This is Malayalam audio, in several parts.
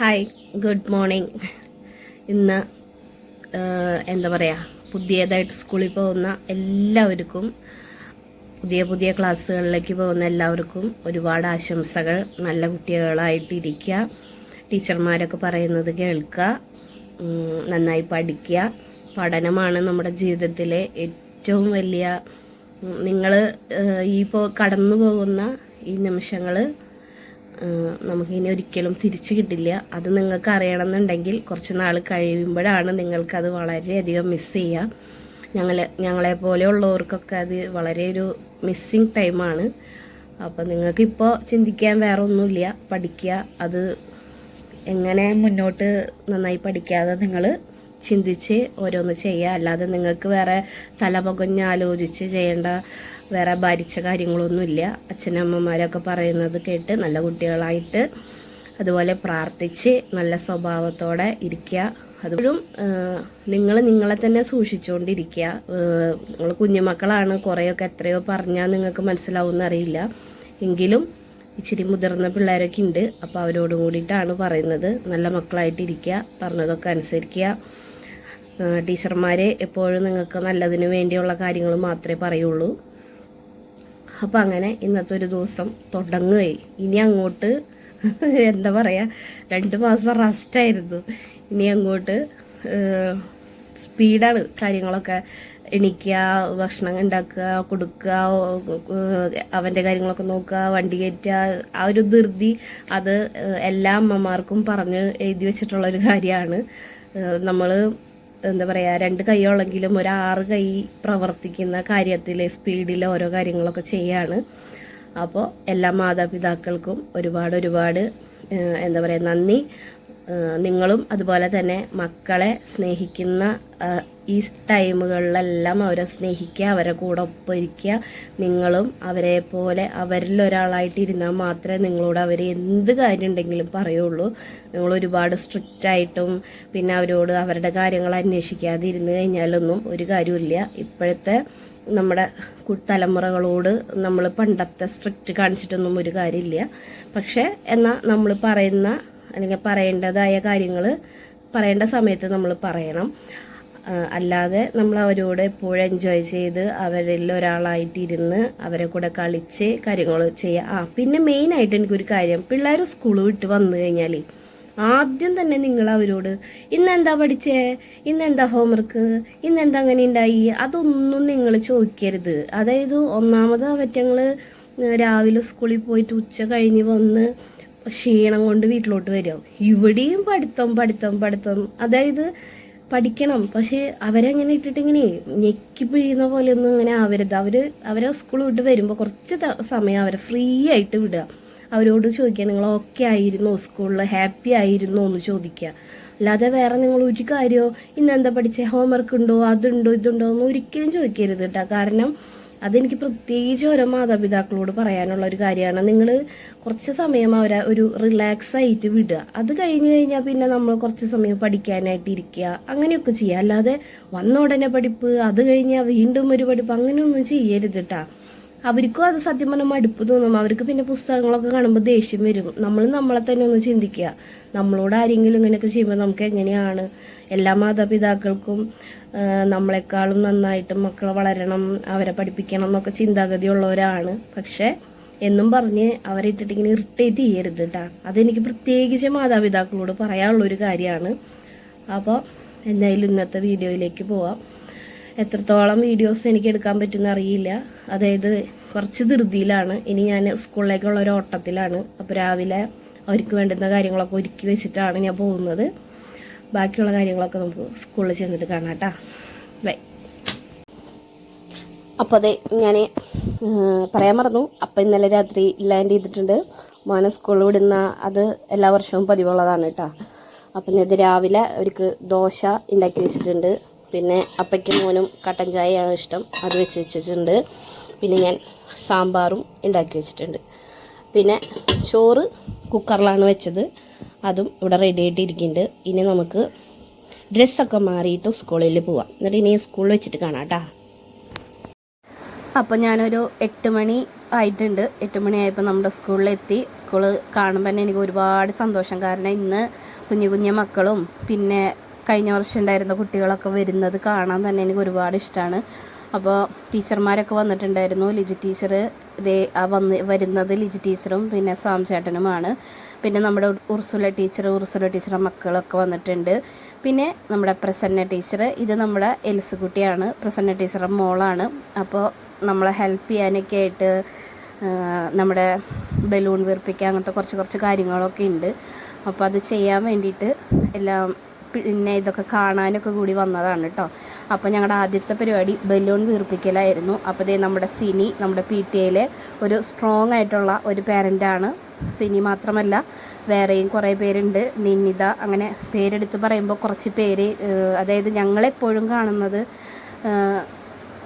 ഹായ് ഗുഡ് മോർണിംഗ് ഇന്ന് എന്താ പറയുക പുതിയതായിട്ട് സ്കൂളിൽ പോകുന്ന എല്ലാവർക്കും പുതിയ പുതിയ ക്ലാസ്സുകളിലേക്ക് പോകുന്ന എല്ലാവർക്കും ഒരുപാട് ആശംസകൾ. നല്ല കുട്ടികളായിട്ടിരിക്കുക. ടീച്ചർമാരൊക്കെ പറയുന്നത് കേൾക്കുക. നന്നായി പഠിക്കുക. പഠനമാണ് നമ്മുടെ ജീവിതത്തിലെ ഏറ്റവും വലിയ നിങ്ങൾ ഈ പോ കടന്നു പോകുന്ന ഈ നിമിഷങ്ങൾ നമുക്കിനി ഒരിക്കലും തിരിച്ചു കിട്ടില്ല. അത് നിങ്ങൾക്ക് അറിയണമെന്നുണ്ടെങ്കിൽ കുറച്ച് നാൾ കഴിയുമ്പോഴാണ് നിങ്ങൾക്കത് വളരെയധികം മിസ് ചെയ്യുക ഞങ്ങൾ ഞങ്ങളെ പോലെയുള്ളവർക്കൊക്കെ അത് വളരെ ഒരു മിസ്സിങ് ടൈമാണ് അപ്പോൾ നിങ്ങൾക്കിപ്പോൾ ചിന്തിക്കാൻ വേറെ ഒന്നുമില്ല പഠിക്കുക അത് എങ്ങനെ മുന്നോട്ട് നന്നായി പഠിക്കാതെ നിങ്ങൾ ചിന്തിച്ച് ഓരോന്ന് ചെയ്യുക. അല്ലാതെ നിങ്ങൾക്ക് വേറെ തലപകഞ്ഞ് ആലോചിച്ച് ചെയ്യേണ്ട വേറെ ഭരിച്ച കാര്യങ്ങളൊന്നുമില്ല. അച്ഛനമ്മമാരൊക്കെ പറയുന്നത് കേട്ട് നല്ല കുട്ടികളായിട്ട് അതുപോലെ പ്രാർത്ഥിച്ച് നല്ല സ്വഭാവത്തോടെ ഇരിക്കുക. അതുപോലും നിങ്ങൾ നിങ്ങളെ തന്നെ സൂക്ഷിച്ചുകൊണ്ടിരിക്കുക. നിങ്ങൾ കുഞ്ഞുമക്കളാണ്. കുറേയൊക്കെ എത്രയോ പറഞ്ഞാൽ നിങ്ങൾക്ക് മനസ്സിലാവുമെന്ന് അറിയില്ല. എങ്കിലും ഇച്ചിരി മുതിർന്ന പിള്ളേരൊക്കെ ഉണ്ട്. അപ്പോൾ അവരോടും കൂടിയിട്ടാണ് പറയുന്നത്. നല്ല മക്കളായിട്ടിരിക്കുക പറഞ്ഞതൊക്കെ അനുസരിക്കുക. ടീച്ചർമാർ എപ്പോഴും നിങ്ങൾക്ക് നല്ലതിന് വേണ്ടിയുള്ള കാര്യങ്ങൾ മാത്രമേ പറയുള്ളൂ. അപ്പം അങ്ങനെ ഇന്നത്തെ ഒരു ദിവസം തുടങ്ങുകയായി. ഇനി അങ്ങോട്ട് എന്താ പറയുക രണ്ട് മാസം റെസ്റ്റായിരുന്നു ഇനി അങ്ങോട്ട് സ്പീഡാണ് കാര്യങ്ങളൊക്കെ എണീക്കുക ഭക്ഷണം ഉണ്ടാക്കുക കൊടുക്കുക അവന്റെ കാര്യങ്ങളൊക്കെ നോക്കുക വണ്ടി കയറ്റുക. ആ ഒരു ധൃതി അത് എല്ലാ അമ്മമാർക്കും പറഞ്ഞ് എഴുതി വെച്ചിട്ടുള്ള ഒരു കാര്യമാണ്. നമ്മൾ എന്താ പറയുക രണ്ട് കൈയുള്ളെങ്കിലും ഒരു ആറ് കൈ പ്രവർത്തിക്കുന്ന കാര്യത്തിൽ സ്പീഡിൽ ഓരോ കാര്യങ്ങളൊക്കെ ചെയ്യാണ്. അപ്പോൾ എല്ലാ മാതാപിതാക്കൾക്കും ഒരുപാട് ഒരുപാട് എന്താ പറയുക നന്ദി. നിങ്ങളും അതുപോലെ തന്നെ മക്കളെ സ്നേഹിക്കുന്ന ഈ ടൈമുകളിലെല്ലാം അവരെ സ്നേഹിക്കുക അവരെ കൂടെ ഒപ്പം ഇരിക്കുക നിങ്ങളും അവരെ പോലെ അവരിൽ ഒരാളായിട്ട് മാത്രമേ നിങ്ങളോട് അവർ എന്ത് കാര്യം ഉണ്ടെങ്കിലും പറയുള്ളൂ. നിങ്ങൾ ഒരുപാട് സ്ട്രിക്റ്റ് ആയിട്ടും പിന്നെ അവരോട് അവരുടെ കാര്യങ്ങൾ അന്വേഷിക്കാതെ ഇരുന്ന് കഴിഞ്ഞാലൊന്നും ഒരു കാര്യമില്ല ഇപ്പോഴത്തെ നമ്മുടെ തലമുറകളോട് നമ്മൾ പണ്ടത്തെ സ്ട്രിക്റ്റ് കാണിച്ചിട്ടൊന്നും ഒരു കാര്യമില്ല. പക്ഷേ എന്നാൽ നമ്മൾ പറയുന്ന അല്ലെങ്കിൽ പറയേണ്ടതായ കാര്യങ്ങൾ പറയേണ്ട സമയത്ത് നമ്മൾ പറയണം. അല്ലാതെ നമ്മൾ അവരോട് എപ്പോഴും എൻജോയ് ചെയ്ത് അവരിൽ ഒരാളായിട്ടിരുന്ന് അവരെ കൂടെ കളിച്ച് കാര്യങ്ങൾ ചെയ്യുക ആ പിന്നെ മെയിനായിട്ട് എനിക്കൊരു കാര്യം. പിള്ളേർ സ്കൂൾ വിട്ട് വന്നു കഴിഞ്ഞാൽ ആദ്യം തന്നെ നിങ്ങൾ അവരോട് ഇന്നെന്താ പഠിച്ചേ? ഇന്നെന്താ ഹോംവർക്ക് ഇന്നെന്താ അങ്ങനെ ഉണ്ടായി അതൊന്നും നിങ്ങൾ ചോദിക്കരുത്. അതായത് ഒന്നാമത് അവറ്റങ്ങൾ രാവിലെ സ്കൂളിൽ പോയിട്ട് ഉച്ച കഴിഞ്ഞ് വന്ന് ക്ഷീണം കൊണ്ട് വീട്ടിലോട്ട് വരും ഇവിടെയും പഠിത്തം പഠിത്തം പഠിത്തം. അതായത് പഠിക്കണം. പക്ഷെ അവരങ്ങനെ ഇട്ടിട്ട് ഇങ്ങനെ ഞെക്കി പിഴിയുന്ന പോലെ ഒന്നും ഇങ്ങനെ ആവരുത്. അവർ അവരെ സ്കൂൾ വിട്ട് വരുമ്പോൾ കുറച്ച് സമയം അവരെ ഫ്രീ ആയിട്ട് വിടുക. അവരോട് ചോദിക്കുക നിങ്ങൾ ഓക്കെ ആയിരുന്നോ സ്കൂളിൽ ഹാപ്പി ആയിരുന്നോ? എന്ന് ചോദിക്കുക. അല്ലാതെ വേറെ നിങ്ങൾ ഒരു കാര്യമോ ഇന്നെന്താ പഠിച്ചേ? ഹോംവർക്ക് ഉണ്ടോ? അതുണ്ടോ? ഇതുണ്ടോ? എന്ന് ഒരിക്കലും ചോദിക്കരുത് കേട്ടോ കാരണം അതെനിക്ക് പ്രത്യേകിച്ച് ഓരോ മാതാപിതാക്കളോട് പറയാനുള്ള ഒരു കാര്യമാണ്. നിങ്ങൾ കുറച്ച് സമയം അവരെ ഒരു റിലാക്സ് ആയിട്ട് വിടുക. അത് കഴിഞ്ഞ് കഴിഞ്ഞാൽ പിന്നെ നമ്മൾ കുറച്ച് സമയം പഠിക്കാനായിട്ട് ഇരിക്കുക അങ്ങനെയൊക്കെ ചെയ്യുക. അല്ലാതെ വന്ന ഉടനെ പഠിപ്പ് അത് കഴിഞ്ഞാൽ വീണ്ടും ഒരു പഠിപ്പ് അങ്ങനെയൊന്നും ചെയ്യരുത് കേട്ടാ അവർക്കും അത് സത്യം പറഞ്ഞാൽ മടുപ്പ് തോന്നും. അവർക്ക് പിന്നെ പുസ്തകങ്ങളൊക്കെ കാണുമ്പോൾ ദേഷ്യം വരും. നമ്മൾ നമ്മളെ തന്നെ ഒന്ന് ചിന്തിക്കുക. നമ്മളോട് ആരെങ്കിലും ഇങ്ങനെയൊക്കെ ചെയ്യുമ്പോൾ നമുക്ക് എങ്ങനെയാണ്? എല്ലാ മാതാപിതാക്കൾക്കും നമ്മളെക്കാളും നന്നായിട്ട് മക്കളെ വളരണം അവരെ പഠിപ്പിക്കണം എന്നൊക്കെ ചിന്താഗതിയുള്ളവരാണ്. പക്ഷേ എന്നും പറഞ്ഞ് അവരെ ഇട്ടിട്ട് ഇങ്ങനെ ഇറിറ്റേറ്റ് ചെയ്യരുത് കേട്ടാ അതെനിക്ക് പ്രത്യേകിച്ച് മാതാപിതാക്കളോട് പറയാനുള്ളൊരു കാര്യമാണ്. അപ്പോൾ എന്തായാലും ഇന്നത്തെ വീഡിയോയിലേക്ക് പോവാം. എത്രത്തോളം വീഡിയോസ് എനിക്ക് എടുക്കാൻ പറ്റുന്ന അറിയില്ല. അതായത് കുറച്ച് ധൃതിയിലാണ്. ഇനി ഞാൻ സ്കൂളിലേക്കുള്ള ഒരു ഓട്ടത്തിലാണ്. അപ്പോൾ രാവിലെ അവർക്ക് വേണ്ടുന്ന കാര്യങ്ങളൊക്കെ ഒരുക്കി വെച്ചിട്ടാണ് ഞാൻ പോകുന്നത്. ബാക്കിയുള്ള കാര്യങ്ങളൊക്കെ നമുക്ക് സ്കൂളിൽ ചെന്നിട്ട് കാണാം കേട്ടോ ബൈ. അപ്പോൾ അതെ ഞാൻ പറയാൻ മറന്നു. അപ്പം ഇന്നലെ രാത്രി ലാൻഡ് ചെയ്തിട്ടുണ്ട്. മോനെ സ്കൂളിൽ വിടുന്ന അത് എല്ലാ വർഷവും പതിവുള്ളതാണ് കേട്ടോ അപ്പം ഇത് രാവിലെ അവർക്ക് ദോശ ഉണ്ടാക്കി വെച്ചിട്ടുണ്ട്. പിന്നെ അപ്പയ്ക്കും മോനും കട്ടൻ ചായയാണ് ഇഷ്ടം. അത് വെച്ച് വെച്ചിട്ടുണ്ട്. പിന്നെ ഞാൻ സാമ്പാറും ഉണ്ടാക്കി വെച്ചിട്ടുണ്ട്. പിന്നെ ചോറ് കുക്കറിലാണ് വെച്ചത്. അതും ഇവിടെ റെഡി ഇനി നമുക്ക് ഡ്രസ്സൊക്കെ മാറിയിട്ട് സ്കൂളിൽ പോവാം. എന്നിട്ട് ഇനി സ്കൂളിൽ വെച്ചിട്ട് കാണാം കേട്ടോ അപ്പോൾ ഞാനൊരു എട്ട് മണി ആയിട്ടുണ്ട്. എട്ട് മണിയായപ്പോൾ നമ്മുടെ സ്കൂളിലെത്തി സ്കൂൾ കാണുമ്പോൾ തന്നെ എനിക്ക് ഒരുപാട് സന്തോഷം. കാരണം ഇന്ന് കുഞ്ഞു കുഞ്ഞു മക്കളും പിന്നെ കഴിഞ്ഞ വർഷം ഉണ്ടായിരുന്ന കുട്ടികളൊക്കെ വരുന്നത് കാണാൻ തന്നെ എനിക്ക് ഒരുപാട് ഇഷ്ടമാണ് അപ്പോൾ ടീച്ചർമാരൊക്കെ വന്നിട്ടുണ്ടായിരുന്നു. ലിജി ടീച്ചർ ഇതേ വന്ന് വരുന്നത് ലിജി ടീച്ചറും പിന്നെ സാം ചേട്ടനുമാണ്. പിന്നെ നമ്മുടെ ഉർസുല ടീച്ചർ ഉർസുല ടീച്ചറുടെ മക്കളൊക്കെ വന്നിട്ടുണ്ട്. പിന്നെ നമ്മുടെ പ്രസന്ന ടീച്ചർ ഇത് നമ്മുടെ എൽസ് കുട്ടിയാണ്. പ്രസന്ന ടീച്ചറുടെ മോളാണ്. അപ്പോൾ നമ്മളെ ഹെൽപ്പ് ചെയ്യാനൊക്കെ ആയിട്ട് നമ്മുടെ ബലൂൺ വീർപ്പിക്കുക അങ്ങനത്തെ കുറച്ച് കുറച്ച് കാര്യങ്ങളൊക്കെ ഉണ്ട്. അപ്പോൾ അത് ചെയ്യാൻ വേണ്ടിയിട്ട് എല്ലാം പിന്നെ ഇതൊക്കെ കാണാനൊക്കെ കൂടി വന്നതാണ് കേട്ടോ അപ്പോൾ ഞങ്ങളുടെ ആദ്യത്തെ പരിപാടി ബലൂൺ വീർപ്പിക്കലായിരുന്നു. അപ്പോൾ ഇതേ നമ്മുടെ സിനി നമ്മുടെ പി ടി എയിലെ ഒരു സ്ട്രോങ് ആയിട്ടുള്ള ഒരു പാരന്റാണ് സിനി മാത്രമല്ല വേറെയും കുറേ പേരുണ്ട്. നിന്നിത അങ്ങനെ പേരെടുത്ത് പറയുമ്പോൾ കുറച്ച് പേര് അതായത് ഞങ്ങളെപ്പോഴും കാണുന്നത്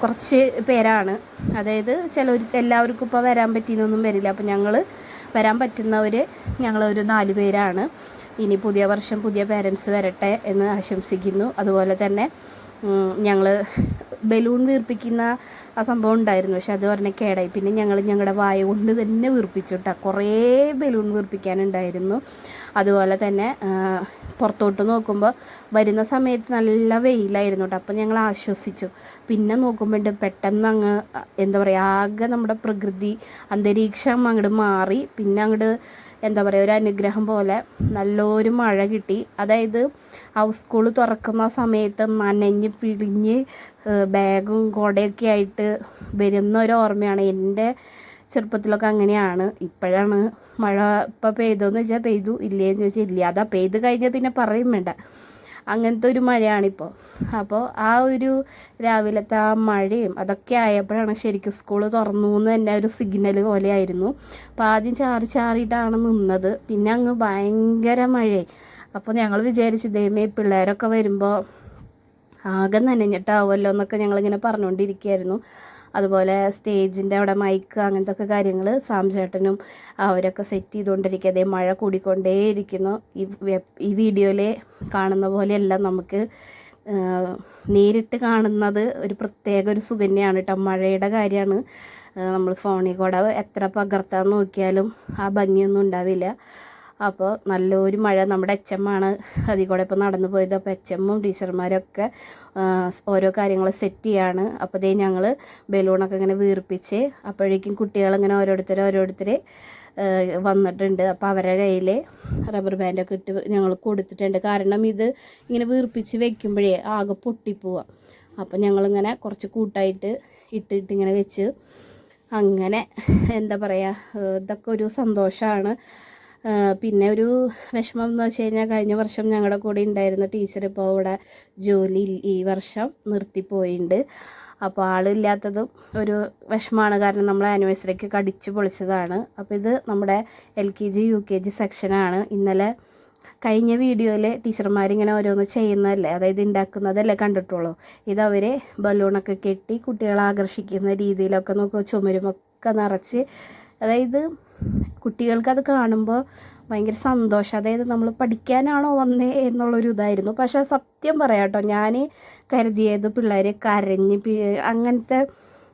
കുറച്ച് പേരാണ്. അതായത് ചില എല്ലാവർക്കും ഇപ്പോൾ വരാൻ പറ്റിയെന്നൊന്നും വരില്ല. അപ്പോൾ ഞങ്ങൾ വരാൻ പറ്റുന്നവർ ഞങ്ങളൊരു നാല് പേരാണ്. ഇനി പുതിയ വർഷം പുതിയ പേരൻസ് വരട്ടെ എന്ന് ആശംസിക്കുന്നു. അതുപോലെ തന്നെ ഞങ്ങൾ ബലൂൺ വീർപ്പിക്കുന്ന ആ സംഭവം ഉണ്ടായിരുന്നു. പക്ഷെ അത് പറഞ്ഞ കേടായി. പിന്നെ ഞങ്ങൾ ഞങ്ങളുടെ വായ കൊണ്ട് തന്നെ വീർപ്പിച്ചു കുറേ ബലൂൺ വീർപ്പിക്കാനുണ്ടായിരുന്നു. അതുപോലെ തന്നെ പുറത്തോട്ട് നോക്കുമ്പോൾ വരുന്ന സമയത്ത് നല്ല വെയിലായിരുന്നു കേട്ടോ അപ്പം ഞങ്ങൾ ആശ്വസിച്ചു. പിന്നെ നോക്കുമ്പോൾ പെട്ടെന്ന് അങ്ങ് എന്താ പറയുക ആകെ നമ്മുടെ പ്രകൃതി അന്തരീക്ഷം അങ്ങോട്ട് മാറി. പിന്നെ അങ്ങോട്ട് എന്താ പറയുക ഒരു അനുഗ്രഹം പോലെ നല്ലൊരു മഴ കിട്ടി. അതായത് ഹൗസ് സ്കൂൾ തുറക്കുന്ന സമയത്ത് നനഞ്ഞ് പിഴിഞ്ഞ് ബാഗും കുടയൊക്കെ ആയിട്ട് വരുന്ന ഒരു ഓർമ്മയാണ്. എന്റെ ചെറുപ്പത്തിലൊക്കെ അങ്ങനെയാണ്. ഇപ്പോഴാണ് മഴ ഇപ്പോൾ പെയ്തോന്ന് വെച്ചാൽ പെയ്തു. ഇല്ലേന്ന് ചോദിച്ചാൽ ഇല്ല. അതാ പെയ്ത് കഴിഞ്ഞാൽ പിന്നെ പറയും വേണ്ട. അങ്ങനത്തെ ഒരു മഴയാണിപ്പോൾ അപ്പോൾ ആ ഒരു രാവിലത്തെ ആ മഴയും അതൊക്കെ ആയപ്പോഴാണ് ശരിക്കും സ്കൂൾ തുറന്നു എന്ന് തന്നെ ഒരു സിഗ്നൽ പോലെയായിരുന്നു. അപ്പോൾ ആദ്യം ചാറി ചാറിയിട്ടാണ് നിന്നത്. പിന്നെ അങ്ങ് ഭയങ്കര മഴയായി. അപ്പോൾ ഞങ്ങൾ വിചാരിച്ചു ദൈവമേ പിള്ളേരൊക്കെ വരുമ്പോൾ ആകെ നനഞ്ഞിട്ടാവുമല്ലോ എന്നൊക്കെ ഞങ്ങളിങ്ങനെ പറഞ്ഞുകൊണ്ടിരിക്കുകയായിരുന്നു അതുപോലെ സ്റ്റേജിന്റെ അവിടെ മൈക്ക് അങ്ങനത്തെ ഒക്കെ കാര്യങ്ങൾ സാം ചേട്ടനും അവരൊക്കെ സെറ്റ് ചെയ്തുകൊണ്ടിരിക്കുക. അതേ മഴ കൂടിക്കൊണ്ടേയിരിക്കുന്നു. ഈ ഈ വീഡിയോയിൽ കാണുന്ന പോലെയല്ല നമുക്ക് നേരിട്ട് കാണുന്നത് ഒരു പ്രത്യേക ഒരു സുഖന്യാണ് കേട്ടോ. മഴയുടെ കാര്യമാണ്. നമ്മൾ ഫോണിൽ കൂടെ എത്ര പകർത്താൻ നോക്കിയാലും ആ ഭംഗിയൊന്നും ഉണ്ടാവില്ല. അപ്പോൾ നല്ലൊരു മഴ നമ്മുടെ എച്ചമ്മാണ് അതിൽ കൂടെ ഇപ്പോൾ നടന്നു പോയത്. അപ്പോൾ എച്ചമ്മും ടീച്ചർമാരൊക്കെ ഓരോ കാര്യങ്ങൾ സെറ്റ് ചെയ്യാണ്. അപ്പോൾ ഇതേ ഞങ്ങൾ ബലൂണൊക്കെ ഇങ്ങനെ വീർപ്പിച്ച് അപ്പോഴേക്കും കുട്ടികളിങ്ങനെ ഓരോരുത്തർ ഓരോരുത്തർ വന്നിട്ടുണ്ട്. അപ്പോൾ അവരുടെ കയ്യിൽ റബ്ബർ ബാൻഡൊക്കെ ഇട്ട് ഞങ്ങൾ കൊടുത്തിട്ടുണ്ട്. കാരണം ഇത് ഇങ്ങനെ വീർപ്പിച്ച് വെക്കുമ്പോഴേ ആകെ പൊട്ടിപ്പോവാം. അപ്പോൾ ഞങ്ങളിങ്ങനെ കുറച്ച് കൂട്ടായിട്ട് ഇട്ടിട്ട് ഇങ്ങനെ വെച്ച് അങ്ങനെ എന്താ പറയുക ഇതൊക്കെ ഒരു സന്തോഷമാണ് പിന്നെ ഒരു വിഷമം എന്ന് വെച്ച് കഴിഞ്ഞാൽ കഴിഞ്ഞ വർഷം ഞങ്ങളുടെ കൂടെ ഉണ്ടായിരുന്ന ടീച്ചർ ഇപ്പോൾ ഇവിടെ ജോലി ഈ വർഷം നിർത്തിപ്പോയിട്ടുണ്ട് അപ്പോൾ ആളില്ലാത്തതും ഒരു വിഷമമാണ് കാരണം നമ്മൾ ആനിവേഴ്സറിക്ക് കടിച്ചു പൊളിച്ചതാണ്. അപ്പോൾ ഇത് നമ്മുടെ L K G U K G സെക്ഷനാണ് ഇന്നലെ കഴിഞ്ഞ വീഡിയോയിൽ ടീച്ചർമാരിങ്ങനെ ഓരോന്ന് ചെയ്യുന്നതല്ലേ? അതായത് ഉണ്ടാക്കുന്നതല്ലേ കണ്ടിട്ടുള്ളൂ. ഇത് അവർ ബലൂണൊക്കെ കെട്ടി കുട്ടികളെ ആകർഷിക്കുന്ന രീതിയിലൊക്കെ നോക്കുക ചുമരുമൊക്കെ നിറച്ച്. അതായത് കുട്ടികൾക്കത് കാണുമ്പോൾ ഭയങ്കര സന്തോഷം. അതായത് നമ്മൾ പഠിക്കാനാണോ വന്നേ എന്നുള്ളൊരു ഇതായിരുന്നു. പക്ഷേ സത്യം പറയാം കേട്ടോ ഞാൻ കരുതിയത് പിള്ളേർ കരഞ്ഞ് അങ്ങനത്തെ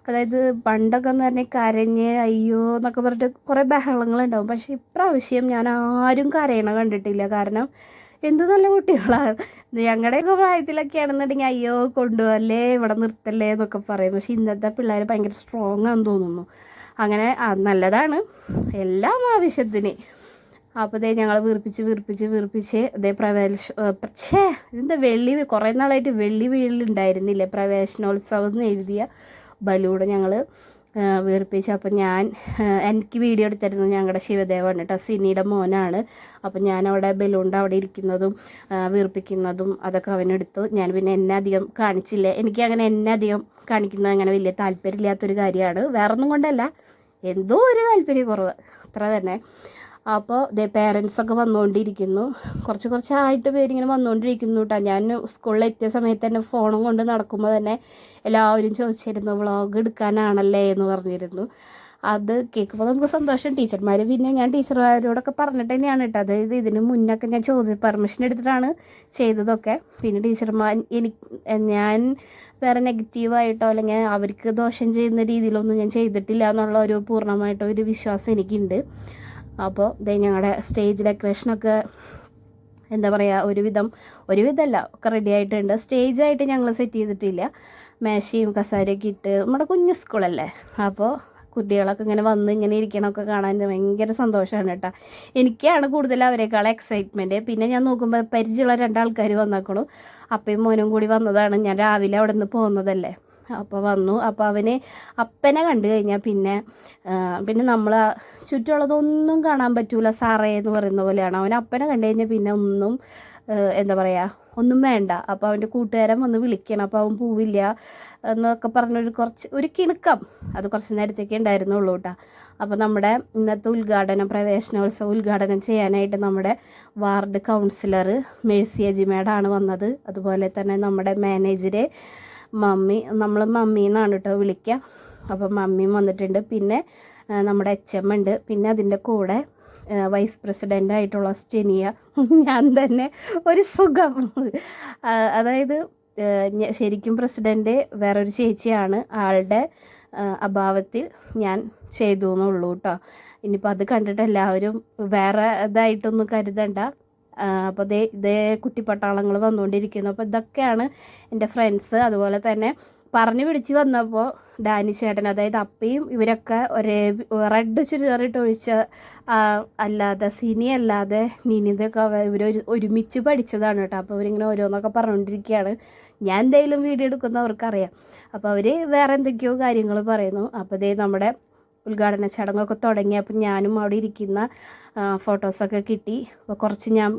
അതായത് പണ്ടൊക്കെ എന്ന് പറഞ്ഞാൽ കരഞ്ഞ് അയ്യോ എന്നൊക്കെ പറഞ്ഞിട്ട് കുറേ ബഹളങ്ങളുണ്ടാവും. പക്ഷേ ഇപ്രാവശ്യം ഞാൻ ആരും കരയണ കണ്ടിട്ടില്ല. കാരണം എന്ത് നല്ല കുട്ടികളാണ് ഞങ്ങളുടെയൊക്കെ പ്രായത്തിലൊക്കെ ആണെന്നുണ്ടെങ്കിൽ അയ്യോ കൊണ്ടുപോകല്ലേ ഇവിടെ നിർത്തല്ലേ എന്നൊക്കെ പറയും. പക്ഷേ ഇന്നത്തെ പിള്ളേർ ഭയങ്കര സ്ട്രോങ് ആണെന്ന് തോന്നുന്നു. അങ്ങനെ നല്ലതാണ്. എല്ലാം ആവശ്യത്തിന്. അപ്പോൾ ഇതേ ഞങ്ങൾ വീർപ്പിച്ച് വീർപ്പിച്ച് വീർപ്പിച്ച് ഇതേ പ്രവേശ പക്ഷേ ഇതെന്താ വെള്ളി കുറേ നാളായിട്ട് വെള്ളി വീഴലുണ്ടായിരുന്നില്ലേ പ്രവേശനോത്സവം എന്ന് എഴുതിയ ബലൂടെ ഞങ്ങൾ വീർപ്പിച്ചു. അപ്പം ഞാൻ എനിക്ക് വീഡിയോ എടുത്തിരുന്നു ഞങ്ങളുടെ ശിവദേവാണ് കേട്ടോ സിനിയുടെ മോനാണ്. അപ്പം ഞാൻ അവിടെ ബലൂണിന്റെ അവിടെ ഇരിക്കുന്നതും വീർപ്പിക്കുന്നതും അതൊക്കെ അവനെടുത്തു ഞാൻ പിന്നെ എന്നെ അധികം കാണിച്ചില്ല. എനിക്ക് അങ്ങനെ എന്നെ അധികം കാണിക്കുന്നത് അങ്ങനെ വലിയ താല്പര്യമില്ലാത്തൊരു കാര്യമാണ്. വേറൊന്നും കൊണ്ടല്ല. എന്തോ ഒരു താല്പര്യക്കുറവ് അത്ര തന്നെ. അപ്പോൾ ദേ പേരൻസൊക്കെ വന്നുകൊണ്ടിരിക്കുന്നു കുറച്ച് കുറച്ചായിട്ട് പേരിങ്ങനെ വന്നുകൊണ്ടിരിക്കുന്നു കേട്ടോ ഞാൻ സ്കൂളിൽ എത്തിയ സമയത്ത് തന്നെ ഫോണും കൊണ്ട് നടക്കുമ്പോൾ തന്നെ എല്ലാവരും ചോദിച്ചിരുന്നു വ്ളോഗ് എടുക്കാനാണല്ലേ? എന്ന് പറഞ്ഞിരുന്നു. അത് കേൾക്കുമ്പോൾ നമുക്ക് സന്തോഷം. ടീച്ചർമാർ പിന്നെ ഞാൻ ടീച്ചർമാരോടൊക്കെ പറഞ്ഞിട്ട് തന്നെയാണ് കേട്ടോ അതായത് ഇതിന് മുന്നൊക്കെ ഞാൻ ചോദിച്ചു പെർമിഷൻ എടുത്തിട്ടാണ് ചെയ്തതൊക്കെ. പിന്നെ ടീച്ചർമാർ എനിക്ക് ഞാൻ വേറെ നെഗറ്റീവായിട്ടോ അല്ലെങ്കിൽ അവർക്ക് ദോഷം ചെയ്യുന്ന രീതിയിലൊന്നും ഞാൻ ചെയ്തിട്ടില്ല എന്നുള്ള ഒരു പൂർണമായിട്ടോ ഒരു വിശ്വാസം എനിക്കുണ്ട്. അപ്പോൾ ഇതേ ഞങ്ങളുടെ സ്റ്റേജ് ഡെക്കറേഷനൊക്കെ എന്താ പറയുക ഒരുവിധം ഒരുവിധമല്ല ഒക്കെ റെഡി ആയിട്ടുണ്ട്. സ്റ്റേജായിട്ട് ഞങ്ങൾ സെറ്റ് ചെയ്തിട്ടില്ല. മേശയും കസാരയൊക്കെ ഇട്ട് നമ്മുടെ കുഞ്ഞു സ്കൂളല്ലേ അപ്പോൾ കുട്ടികളൊക്കെ ഇങ്ങനെ വന്ന് ഇങ്ങനെ ഇരിക്കണമൊക്കെ കാണാൻ ഭയങ്കര സന്തോഷമാണ് കേട്ടോ. എനിക്കാണ് കൂടുതൽ അവരെക്കാൾ എക്സൈറ്റ്മെന്റ് പിന്നെ ഞാൻ നോക്കുമ്പോൾ പരിചയമുള്ള രണ്ടാൾക്കാർ വന്നേക്കണു. അപ്പയും മോനും കൂടി വന്നതാണ്. ഞാൻ രാവിലെ അവിടെ നിന്ന് പോകുന്നതല്ലേ? അപ്പോൾ വന്നു. അപ്പോൾ അവന് അപ്പനെ കണ്ടു കഴിഞ്ഞാൽ പിന്നെ പിന്നെ നമ്മൾ ചുറ്റുമുള്ളതൊന്നും കാണാൻ പറ്റൂല. സാറേ എന്ന് പറയുന്ന പോലെയാണ്. അവൻ അപ്പനെ കണ്ടു കഴിഞ്ഞാൽ പിന്നെ ഒന്നും എന്താ പറയുക ഒന്നും വേണ്ട. അപ്പോൾ അവന്റെ കൂട്ടുകാരൻ വന്ന് വിളിക്കണം. അപ്പോൾ അവൻ പോവില്ല എന്നൊക്കെ പറഞ്ഞൊരു കുറച്ച് ഒരു കിണുക്കം അത് കുറച്ച് നേരത്തേക്ക് ഉണ്ടായിരുന്നുള്ളൂ കേട്ടോ. അപ്പോൾ നമ്മുടെ ഇന്നത്തെ ഉദ്ഘാടനം പ്രവേശനോത്സവം ഉദ്ഘാടനം ചെയ്യാനായിട്ട് നമ്മുടെ വാർഡ് കൗൺസിലർ മേഴ്സി അജിമേഡാണ് വന്നത്. അതുപോലെ തന്നെ നമ്മുടെ മാനേജര് മമ്മി നമ്മൾ മമ്മി എന്നാണ് കേട്ടോ വിളിക്കുക അപ്പം മമ്മിയും വന്നിട്ടുണ്ട്. പിന്നെ നമ്മുടെ എച്ച് എം ഉണ്ട് പിന്നെ അതിന്റെ കൂടെ വൈസ് പ്രസിഡന്റ് ആയിട്ടുള്ള സ്റ്റെനിയ. ഞാൻ തന്നെ ഒരു സുഖം. അതായത് ശരിക്കും പ്രസിഡന്റ് വേറൊരു ചേച്ചിയാണ്. ആളുടെ അഭാവത്തിൽ ഞാൻ ചെയ്തു എന്നുള്ളൂ കേട്ടോ ഇനിയിപ്പോൾ അത് കണ്ടിട്ട് എല്ലാവരും വേറെ ഇതായിട്ടൊന്നും കരുതണ്ട. അപ്പോൾ ദേ ഇതേ കുട്ടിപ്പട്ടാളങ്ങൾ വന്നുകൊണ്ടിരിക്കുന്നു അപ്പോൾ ഇതൊക്കെയാണ് എന്റെ ഫ്രണ്ട്സ് അതുപോലെ തന്നെ പറഞ്ഞു പിടിച്ച് വന്നപ്പോൾ ഡാനി ചേട്ടൻ അതായത് അപ്പയും ഇവരൊക്കെ ഒരേ റെഡ് ചുരിദാറിട്ട് ഒഴിച്ച അല്ലാതെ സിനി അല്ലാതെ നിനിതൊക്കെ ഇവർ ഒരുമിച്ച് പഠിച്ചതാണ് കേട്ടോ. അപ്പോൾ ഇവരിങ്ങനെ ഓരോന്നൊക്കെ പറഞ്ഞുകൊണ്ടിരിക്കുകയാണ് ഞാൻ എന്തെങ്കിലും വീഡിയോ എടുക്കുന്നവർക്കറിയാം അപ്പോൾ അവർ വേറെ എന്തൊക്കെയോ കാര്യങ്ങൾ പറയുന്നു. അപ്പോൾ ഇതേ നമ്മുടെ ഉദ്ഘാടന ചടങ്ങൊക്കെ തുടങ്ങി. അപ്പം ഞാനും അവിടെ ഇരിക്കുന്ന ഫോട്ടോസൊക്കെ കിട്ടി. അപ്പോൾ കുറച്ച് ഞാൻ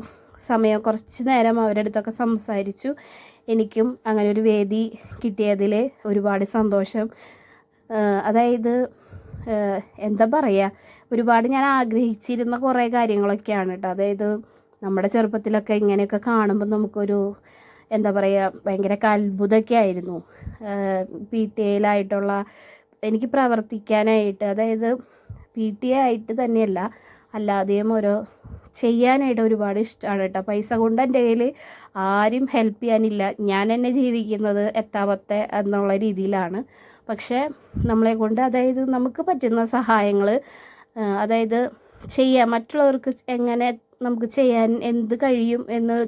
സമയം കുറച്ച് നേരം അവരുടെ അടുത്തൊക്കെ സംസാരിച്ചു. എനിക്കും അങ്ങനെ ഒരു വേദി കിട്ടിയതിൽ ഒരുപാട് സന്തോഷം. അതായത് എന്താ പറയുക ഒരുപാട് ഞാൻ ആഗ്രഹിച്ചിരുന്ന കുറേ കാര്യങ്ങളൊക്കെയാണ് കേട്ടോ അതായത് നമ്മുടെ ചെറുപ്പത്തിലൊക്കെ ഇങ്ങനെയൊക്കെ കാണുമ്പോൾ നമുക്കൊരു എന്താ പറയുക ഭയങ്കര അത്ഭുതമൊക്കെ ആയിരുന്നു. പി ടി എയിലായിട്ടുള്ള എനിക്ക് പ്രവർത്തിക്കാനായിട്ട് അതായത് പി ടി എ ആയിട്ട് തന്നെയല്ല അല്ലാതെയും ഓരോ ചെയ്യാനായിട്ട് ഒരുപാട് ഇഷ്ടമാണ് കേട്ടോ. പൈസ കൊണ്ട് എന്റെ കയ്യിൽ ആരും ഹെൽപ്പ് ചെയ്യാനില്ല. ഞാൻ തന്നെ ജീവിക്കുന്നത് എത്താപത്തെ എന്നുള്ള രീതിയിലാണ്. പക്ഷേ നമ്മളെ കൊണ്ട് അതായത് നമുക്ക് പറ്റുന്ന സഹായങ്ങൾ അതായത് ചെയ്യാം മറ്റുള്ളവർക്ക് എങ്ങനെ നമുക്ക് ചെയ്യാൻ എന്ത് കഴിയും എന്ന്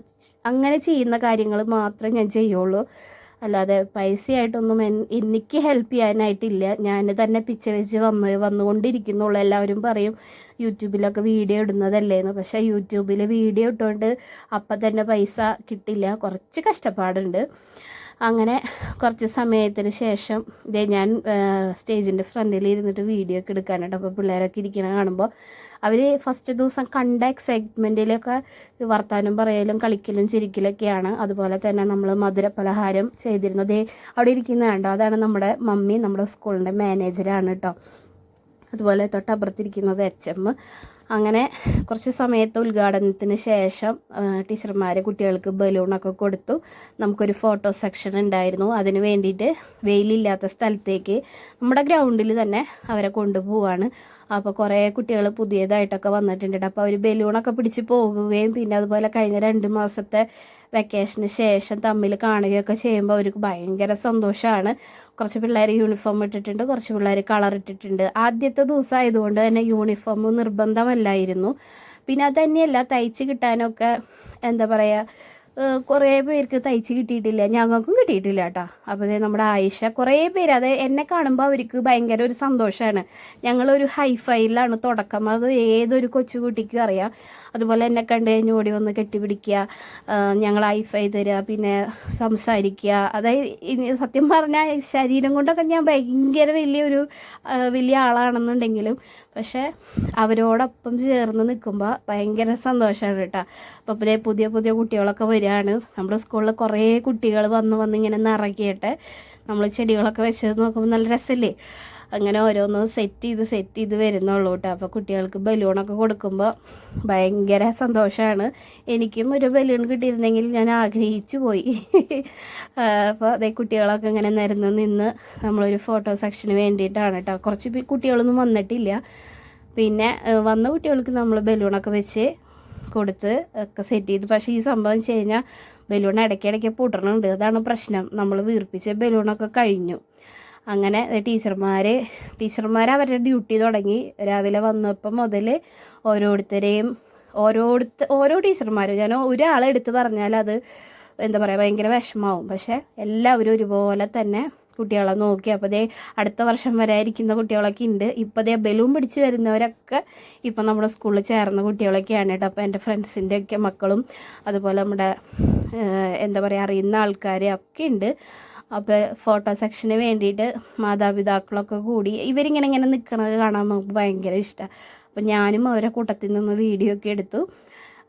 അങ്ങനെ ചെയ്യുന്ന കാര്യങ്ങൾ മാത്രമേ ഞാൻ ചെയ്യുള്ളൂ. അല്ലാതെ പൈസയായിട്ടൊന്നും എനിക്ക് ഹെൽപ്പ് ചെയ്യാനായിട്ടില്ല. ഞാൻ തന്നെ പിച്ച വെച്ച് വന്ന് വന്നുകൊണ്ടിരിക്കുന്നുള്ളൂ. എല്ലാവരും പറയും യൂട്യൂബിലൊക്കെ വീഡിയോ ഇടുന്നതല്ലേ എന്ന് പക്ഷേ യൂട്യൂബിൽ വീഡിയോ ഇട്ടുകൊണ്ട് അപ്പം തന്നെ പൈസ കിട്ടില്ല. കുറച്ച് കഷ്ടപ്പാടുണ്ട്. അങ്ങനെ കുറച്ച് സമയത്തിന് ശേഷം ഇതേ ഞാൻ സ്റ്റേജിന്റെ ഫ്രണ്ടിൽ ഇരുന്നിട്ട് വീഡിയോ ഒക്കെ എടുക്കാനായിട്ട് അപ്പോൾ പിള്ളേരൊക്കെ ഇരിക്കണ കാണുമ്പോൾ അവർ ഫസ്റ്റ് ദിവസം കണ്ട എക്സൈറ്റ്മെന്റിലൊക്കെ വർത്താനം പറയലും കളിക്കലും ചിരിക്കലൊക്കെയാണ്. അതുപോലെ തന്നെ നമ്മൾ മധുര പലഹാരം ചെയ്തിരുന്നത് അവിടെ ഇരിക്കുന്ന കണ്ടോ? അതാണ് നമ്മുടെ മമ്മി നമ്മുടെ സ്കൂളിന്റെ മാനേജറാണ് കേട്ടോ അതുപോലെ തൊട്ടപ്പുറത്തിരിക്കുന്നത് എച്ച് എം അങ്ങനെ കുറച്ച് സമയത്ത് ഉദ്ഘാടനത്തിന് ശേഷം ടീച്ചർമാർ കുട്ടികൾക്ക് ബലൂണൊക്കെ കൊടുത്തു. നമുക്കൊരു ഫോട്ടോ സെക്ഷൻ ഉണ്ടായിരുന്നു. അതിന് വേണ്ടിയിട്ട് വെയിലില്ലാത്ത സ്ഥലത്തേക്ക് നമ്മുടെ ഗ്രൗണ്ടിൽ തന്നെ അവരെ കൊണ്ടുപോവാണ്. അപ്പോൾ കുറേ കുട്ടികൾ പുതിയതായിട്ടൊക്കെ വന്നിട്ടുണ്ട്. അപ്പോൾ അവർ ബലൂണൊക്കെ പിടിച്ച് പോകുകയും പിന്നെ അതുപോലെ കഴിഞ്ഞ രണ്ട് മാസത്തെ വെക്കേഷന് ശേഷം തമ്മിൽ കാണുകയൊക്കെ ചെയ്യുമ്പോൾ അവർക്ക് ഭയങ്കര സന്തോഷമാണ് കുറച്ച് പിള്ളേർ യൂണിഫോം ഇട്ടിട്ടുണ്ട് കുറച്ച് പിള്ളേർ കളർ ഇട്ടിട്ടുണ്ട്. ആദ്യത്തെ ദിവസം ആയതുകൊണ്ട് തന്നെ യൂണിഫോം നിർബന്ധമല്ലായിരുന്നു. പിന്നെ അത് തന്നെയല്ല തയ്ച്ച് കിട്ടാനൊക്കെ എന്താ പറയുക കുറേ പേർക്ക് തയ്ച്ച് കിട്ടിയിട്ടില്ല. ഞങ്ങൾക്കും കിട്ടിയിട്ടില്ല കേട്ടോ. അപ്പോൾ നമ്മുടെ ആയിഷ കുറേ പേര് അത് എന്നെ കാണുമ്പോൾ അവർക്ക് ഭയങ്കര ഒരു സന്തോഷമാണ് ഞങ്ങളൊരു ഹൈഫൈലാണ് തുടക്കം. അത് ഏതൊരു കൊച്ചുകുട്ടിക്കും അറിയാം. അതുപോലെ എന്നെ കണ്ടു കഴിഞ്ഞ് ഓടി വന്ന് കെട്ടിപ്പിടിക്കുക ഞങ്ങൾ ഐഫൈ തരിക പിന്നെ സംസാരിക്കുക. അതായത് സത്യം പറഞ്ഞാൽ ശരീരം കൊണ്ടൊക്കെ ഞാൻ ഭയങ്കര വലിയൊരു വലിയ ആളാണെന്നുണ്ടെങ്കിലും പക്ഷേ അവരോടൊപ്പം ചേർന്ന് നിൽക്കുമ്പോൾ ഭയങ്കര സന്തോഷമാണ് കേട്ടോ. അപ്പോൾ പുതിയ പുതിയ പുതിയ കുട്ടികളൊക്കെ വരികയാണ്. നമ്മുടെ സ്കൂളിൽ കുറേ കുട്ടികൾ വന്ന് വന്ന് ഇങ്ങനെ നിറക്കിയിട്ട് നമ്മൾ ചെടികളൊക്കെ വെച്ചത് നോക്കുമ്പോൾ നല്ല രസമല്ലേ അങ്ങനെ ഓരോന്നും സെറ്റ് ചെയ്ത് സെറ്റ് ചെയ്ത് വരുന്നുള്ളൂ കേട്ടോ അപ്പോൾ കുട്ടികൾക്ക് ബലൂണൊക്കെ കൊടുക്കുമ്പോൾ ഭയങ്കര സന്തോഷമാണ് എനിക്കും ഒരു ബലൂൺ കിട്ടിയിരുന്നെങ്കിൽ ഞാൻ ആഗ്രഹിച്ചു പോയി. അപ്പോൾ അതേ കുട്ടികളൊക്കെ ഇങ്ങനെ നിരന്ന് നിന്ന് നമ്മളൊരു ഫോട്ടോ സെക്ഷന് വേണ്ടിയിട്ടാണ് കേട്ടോ കുറച്ച് കുട്ടികളൊന്നും വന്നിട്ടില്ല. പിന്നെ വന്ന കുട്ടികൾക്ക് നമ്മൾ ബലൂണൊക്കെ വെച്ച് കൊടുത്ത് ഒക്കെ സെറ്റ് ചെയ്ത്. പക്ഷേ ഈ സംഭവം വെച്ച് കഴിഞ്ഞാൽ ബലൂൺ ഇടയ്ക്കിടയ്ക്ക് പൊട്ടണുണ്ട്. അതാണ് പ്രശ്നം. നമ്മൾ വീർപ്പിച്ച ബലൂണൊക്കെ കഴിഞ്ഞു. അങ്ങനെ ടീച്ചർമാർ ടീച്ചർമാർ അവരുടെ ഡ്യൂട്ടി തുടങ്ങി. രാവിലെ വന്നപ്പം മുതൽ ഓരോരുത്തരെയും ഓരോരുത്ത ഓരോ ടീച്ചർമാരും ഞാൻ ഒരാളെ എടുത്ത് പറഞ്ഞാൽ അത് എന്താ പറയുക ഭയങ്കര വിഷമാവും. പക്ഷേ എല്ലാവരും ഒരുപോലെ തന്നെ കുട്ടികളെ നോക്കി. അപ്പോൾ ദേ അടുത്ത വർഷം വരെ ഇരിക്കുന്ന കുട്ടികളൊക്കെ ഉണ്ട് ഇപ്പോൾ ദേ ബലൂൺ പിടിച്ച് വരുന്നവരൊക്കെ ഇപ്പം നമ്മുടെ സ്കൂളിൽ ചേർന്ന കുട്ടികളൊക്കെയാണ് കേട്ടോ. അപ്പോൾ എന്റെ ഫ്രണ്ട്സിന്റെ ഒക്കെ മക്കളും അതുപോലെ നമ്മുടെ എന്താ പറയുക അറിയുന്ന ആൾക്കാരെയൊക്കെ ഒക്കെ ഉണ്ട് അപ്പോൾ ഫോട്ടോ സെക്ഷന് വേണ്ടിയിട്ട് മാതാപിതാക്കളൊക്കെ കൂടി ഇവരിങ്ങനെ ഇങ്ങനെ നിൽക്കുന്നത് കാണാൻ നമുക്ക് ഭയങ്കര ഇഷ്ടമാണ് അപ്പോൾ ഞാനും അവരെ കൂട്ടത്തിൽ നിന്ന് വീഡിയോ ഒക്കെ എടുത്തു.